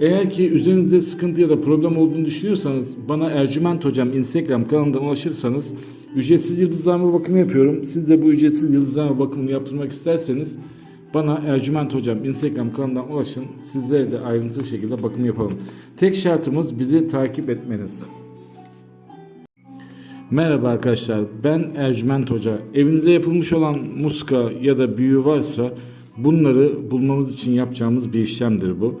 Eğer ki üzerinizde sıkıntı ya da problem olduğunu düşünüyorsanız bana Ercüment Hocam Instagram kanalından ulaşırsanız ücretsiz yıldızlama bakımı yapıyorum. Siz de bu ücretsiz yıldızlama bakımını yaptırmak isterseniz bana Ercüment Hocam Instagram kanalından ulaşın. Sizlere de ayrıntılı şekilde bakım yapalım. Tek şartımız bizi takip etmeniz. Merhaba arkadaşlar, ben Ercüment Hoca. Evinize yapılmış olan muska ya da büyü varsa bunları bulmamız için yapacağımız bir işlemdir bu.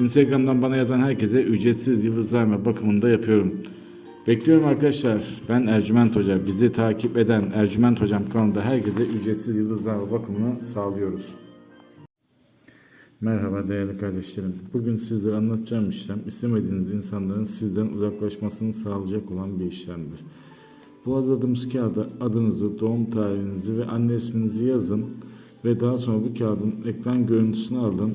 Instagram'dan bana yazan herkese ücretsiz yıldızlama bakımını da yapıyorum. Bekliyorum arkadaşlar. Ben Ercüment Hoca. Bizi takip eden Ercüment Hocam kanalında herkese ücretsiz yıldızlama bakımını sağlıyoruz. Merhaba değerli kardeşlerim. Bugün sizlere anlatacağım işlem istemediğiniz insanların sizden uzaklaşmasını sağlayacak olan bir işlemdir. Bu hazırladığımız kağıda adınızı, doğum tarihinizi ve anne isminizi yazın ve daha sonra bu kağıdın ekran görüntüsünü alın,